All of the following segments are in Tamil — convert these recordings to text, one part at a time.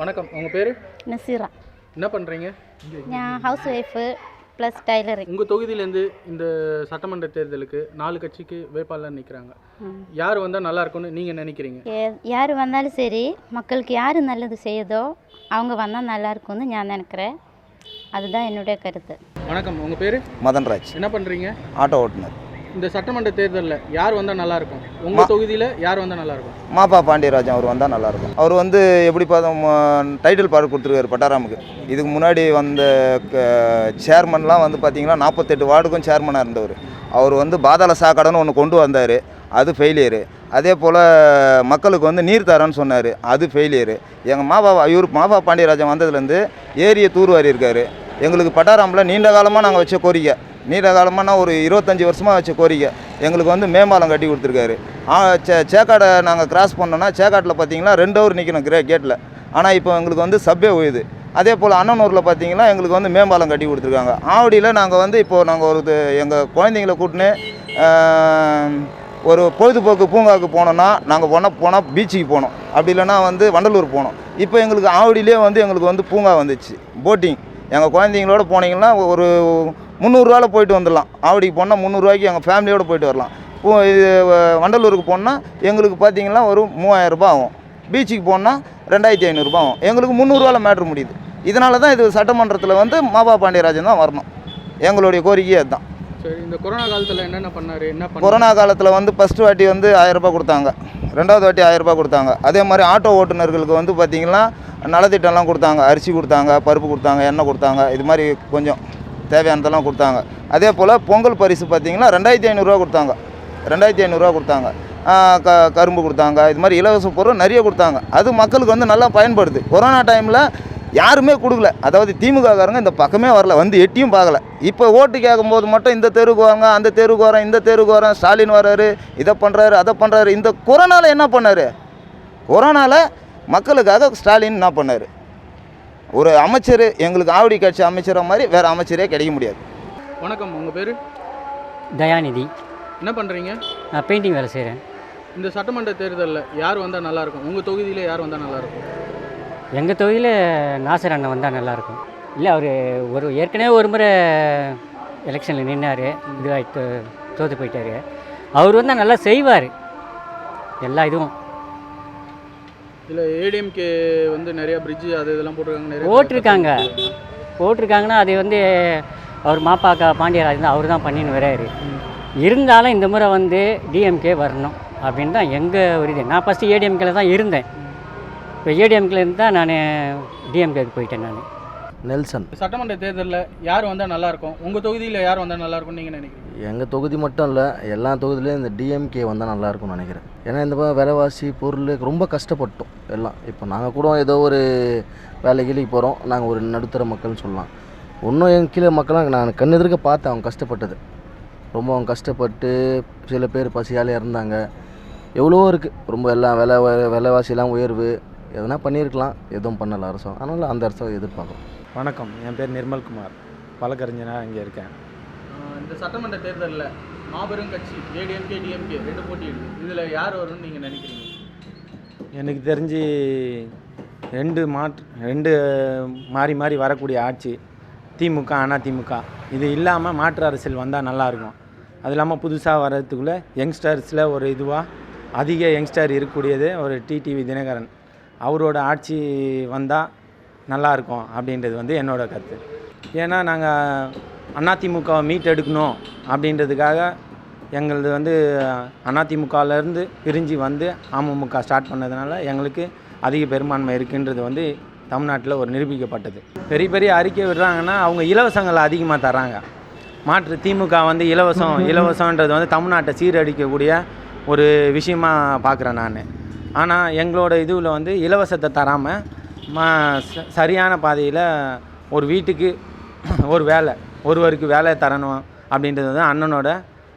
வணக்கம். உங்கள் பேர்? நசீரா. என்ன பண்ணுறீங்க நான் ஹவுஸ் ஒய்ஃபு ப்ளஸ் டைலரிங் உங்கள் தொகுதியிலேருந்து இந்த சட்டமன்ற தேர்தலுக்கு நாலு கட்சிக்கு வேட்பாளர் நிற்கிறாங்க யார் வந்தால் நல்லா இருக்கும்னு நீங்கள் நினைக்கிறீங்க? யார் வந்தாலும் சரி மக்களுக்கு யார் நல்லது செய்யுதோ அவங்க வந்தால் நல்லா இருக்கும்னு நான் நினைக்கிறேன். அதுதான் என்னுடைய கருத்து. வணக்கம். உங்கள் பேர்? மதன்ராஜ். என்ன பண்ணுறீங்க ஆட்டோ ஓட்டுநர் இந்த சட்டமன்ற தேர்தலில் யார் வந்தால் நல்லா இருக்கும் உங்கள் தொகுதியில் யார் வந்தால் நல்லா இருக்கும் மாப்பா பாண்டியராஜன் அவர் வந்தால் நல்லாயிருக்கும் அவர் வந்து எப்படி பார்த்தோம் டைட்டில் பாடு கொடுத்துருக்காரு பட்டாராமுக்கு. இதுக்கு முன்னாடி வந்த சேர்மன்லாம் வந்து பார்த்தீங்கன்னா நாற்பத்தெட்டு வார்டுக்கும் சேர்மனாக இருந்தவர். அவர் வந்து பாதாள சாக்கடைன்னு ஒன்று கொண்டு வந்தார். அது ஃபெயிலியரு அதே போல் மக்களுக்கு வந்து நீர் தரேன்னு சொன்னார். அது ஃபெயிலியரு எங்கள் மாபா இவர் மாபா பாண்டியராஜன் வந்ததுலேருந்து ஏரியை தூர்வாரி இருக்காரு. எங்களுக்கு பட்டாராமில் நீண்ட காலமாக நாங்கள் வச்ச கோரிக்கை. நீண்ட காலமானா ஒரு இருபத்தஞ்சி வருஷமாக வச்ச கோரிக்கை. எங்களுக்கு வந்து மேம்பாலம் கட்டி கொடுத்துருக்காரு. ஆ, சே சேக்காடை நாங்கள் கிராஸ் பண்ணோன்னா சேக்காட்டில் பார்த்தீங்கன்னா ரெண்டு ஹவர் நிற்கணும் கிரே கேட்டில் ஆனால் இப்போ எங்களுக்கு வந்து சப்பே உயுது. அதே போல் அண்ணனூரில் பார்த்தீங்கன்னா எங்களுக்கு வந்து மேம்பாலம் கட்டி கொடுத்துருக்காங்க. ஆவடியில் நாங்கள் வந்து இப்போது நாங்கள் ஒரு எங்கள் குழந்தைங்கள கூட்டின்னு ஒரு பொழுதுபோக்கு பூங்காவுக்கு போனோன்னா நாங்கள் போனால் போனால் பீச்சுக்கு போனோம். அப்படி இல்லைன்னா வந்து வண்டலூர் போனோம். இப்போ எங்களுக்கு ஆவடியிலே வந்து எங்களுக்கு வந்து பூங்கா வந்துச்சு. போட்டிங் எங்கள் குழந்தைங்களோட போனீங்கன்னா ஒரு முந்நூறுரூவாவில் போயிட்டு வந்துடலாம். ஆவடிக்கு போனால் முந்நூறுரூவாய்க்கு எங்கள் ஃபேமிலியோடு போயிட்டு வரலாம். பூ இது வண்டலூருக்கு போனால் எங்களுக்கு பார்த்தீங்கன்னா ஒரு மூவாயிரம் ரூபாய் ஆகும். பீச்சுக்கு போனால் ரெண்டாயிரத்தி ஐநூறுரூபா ஆகும். எங்களுக்கு முந்நூறுரூவாவில் மேட்ரு முடியுது. இதனால தான் இது சட்டமன்றத்தில் வந்து மாபா பாண்டியராஜன் தான் வரணும். எங்களுடைய கோரிக்கையே அதுதான். சரி இந்த கொரோனா காலத்தில் என்னென்ன பண்ணார்? என்ன கொரோனா காலத்தில் வந்து ஃபஸ்ட்டு வாட்டி வந்து ஆயிரரூபா கொடுத்தாங்க. ரெண்டாவது வாட்டி ஆயிரரூபா கொடுத்தாங்க. அதே மாதிரி ஆட்டோ ஓட்டுநர்களுக்கு வந்து பார்த்திங்கன்னா நலத்திட்டம்லாம் கொடுத்தாங்க அரிசி கொடுத்தாங்க பருப்பு கொடுத்தாங்க எண்ணெய் கொடுத்தாங்க இது மாதிரி கொஞ்சம் தேவையானதெல்லாம் கொடுத்தாங்க. அதே போல் பொங்கல் பரிசு பார்த்திங்கன்னா ரெண்டாயிரத்தி ஐநூறுரூவா கொடுத்தாங்க. ரெண்டாயிரத்தி ஐநூறுரூவா கொடுத்தாங்க. க கரும்பு கொடுத்தாங்க இது மாதிரி இலவச பொருள் நிறைய கொடுத்தாங்க. அது மக்களுக்கு வந்து நல்லா பயன்படுது. கொரோனா டைமில் யாருமே கொடுக்கல. அதாவது திமுககாரங்க இந்த பக்கமே வரல வந்து எட்டியும் பார்க்கல. இப்போ ஓட்டு கேட்கும்போது மட்டும் இந்த தெருவுக்கு வாங்க அந்த தெருவுக்கு வரேன் இந்த தெருவுக்கு வரேன் ஸ்டாலின் வர்றாரு இதை பண்ணுறாரு அதை பண்ணுறாரு இந்த கொரோனாவில் என்ன பண்ணார்? கொரோனாவில் மக்களுக்காக ஸ்டாலின் என்ன பண்ணார்? ஒரு அமைச்சர் எங்களுக்கு ஆவடி கட்சி அமைச்சரை மாதிரி வேறு அமைச்சரே கிடைக்க முடியாது. வணக்கம் உங்கள் பேர்? தயாநிதி. என்ன பண்ணுறீங்க நான் பெயிண்டிங் வேலை செய்கிறேன் இந்த சட்டமன்ற தேர்தலில் யார் வந்தால் நல்லா இருக்கும்? உங்கள் தொகுதியில் யார் வந்தால் நல்லா இருக்கும்? எங்கள் தொகுதியில் நாசர் அண்ணன் வந்தால் நல்லாயிருக்கும் இல்லை அவர் ஒரு ஏற்கனவே ஒரு முறை எலெக்ஷனில் நின்னார். இதுவாகிட்டு தோற்று போயிட்டார். அவர் வந்தால் நல்லா செய்வார். எல்லா இதுவும். இல்லை ஏடிஎம்கே வந்து நிறைய பிரிட்ஜு அது இதெல்லாம் போட்டிருக்காங்க நிறைய போட்டிருக்காங்க. போட்டிருக்காங்கன்னா அது வந்து அவர் மாப்பாக்கா பாண்டியராஜன் தான் அவர் தான் பண்ணின்னு வராரு. இருந்தாலும் இந்த முறை வந்து டிஎம்கே வரணும் அப்படின்னு தான் எங்கள் ஒரு இது. நான் ஃபஸ்ட்டு ஏடிஎம்கேல தான் இருந்தேன். இப்போ ஏடிஎம்கேல இருந்து தான் நான் டிஎம்கேக்கு போயிட்டேன் நான். நெல்சன். சட்டமன்ற தேர்தலில் யார் வந்தால் நல்லா இருக்கும் உங்கள் தொகுதியில் யார் வந்தால் நல்லா இருக்கும்னு நீங்கள் நினைக்கிறீங்க? எங்கள் தொகுதி மட்டும் இல்லை எல்லா தொகுதியிலையும் இந்த டிஎம்கே வந்தால் நல்லாயிருக்கும்னு நினைக்கிறேன். ஏன்னா இந்த விலைவாசி பொருள் ரொம்ப கஷ்டப்பட்டோம் எல்லாம். இப்போ நாங்கள் கூட ஏதோ ஒரு வேலை கீழிக்கு போகிறோம் நாங்கள் ஒரு நடுத்தர மக்கள்னு சொல்லலாம். இன்னும் எங்கள் கீழே மக்கள்லாம் நான் கண்ணெதிர்க்க பார்த்தேன் அவங்க கஷ்டப்பட்டது. ரொம்ப அவங்க கஷ்டப்பட்டு சில பேர் பசியால் இறந்தாங்க. எவ்வளவோ இருக்குது ரொம்ப எல்லாம் விலை விலைவாசிலாம் உயர்வு. எதனா பண்ணியிருக்கலாம். எதுவும் பண்ணலை அரசும் அதனால் அந்த அரசை எதிர்பார்க்குறோம். வணக்கம். என் பேர் நிர்மல்குமார் வழக்கறிஞராக இங்கே இருக்கேன். இந்த சட்டமன்ற தேர்தலில் மாபெரும் கட்சி ஏடிஎம்கே டிஎம்கே ரெண்டு போட்டியிடுது. இதில் யார் வரும்னு நீங்கள் நினைக்கிறீங்க? எனக்கு தெரிஞ்சு ரெண்டு மாற்று ரெண்டு மாறி மாறி வரக்கூடிய ஆட்சி திமுக அதிமுக. இது இல்லாமல் மாற்று அரசியல் வந்தால் நல்லாயிருக்கும். அது இல்லாமல் புதுசாக வர்றதுக்குள்ளே யங்ஸ்டர்ஸில் ஒரு இதுவாக அதிக யங்ஸ்டர் இருக்கக்கூடியது ஒரு டிடிவி தினகரன். அவரோட ஆட்சி வந்தால் நல்லாயிருக்கும் அப்படின்றது வந்து என்னோட கருத்து. ஏன்னா நாங்கள் அதிமுகவை மீட் எடுக்கணும் அப்படின்றதுக்காக எங்களது வந்து அதிமுகலேருந்து பிரிஞ்சு வந்து அமமுக ஸ்டார்ட் பண்ணதுனால எங்களுக்கு அதிக பெரும்பான்மை இருக்குன்றது வந்து தமிழ்நாட்டில் ஒரு நிரூபிக்கப்பட்டது. பெரிய பெரிய அறிக்கை விடுறாங்கன்னா அவங்க இலவசங்களை அதிகமாக தராங்க மாற்று திமுக வந்து இலவசம் இலவசன்றது வந்து தமிழ்நாட்டை சீரடிக்கக்கூடிய ஒரு விஷயமாக பார்க்குறேன் நான். ஆனால் எங்களோட இதுவில் வந்து இலவசத்தை தராமல் மா சரியான பாதையில் ஒரு வீட்டுக்கு ஒரு வேலை ஒருவருக்கு வேலை தரணும் அப்படின்றது வந்து அண்ணனோட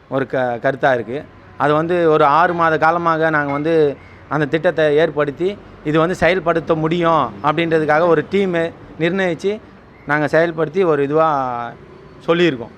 ஒரு க கருத்தாக இருக்குது அது வந்து ஒரு ஆறு மாத காலமாக நாங்கள் வந்து அந்த திட்டத்தை ஏற்படுத்தி இது வந்து செயல்படுத்த முடியும் அப்படின்றதுக்காக ஒரு டீமு நிர்ணயித்து நாங்கள் செயல்படுத்தி ஒரு இதுவாக சொல்லியிருக்கோம்.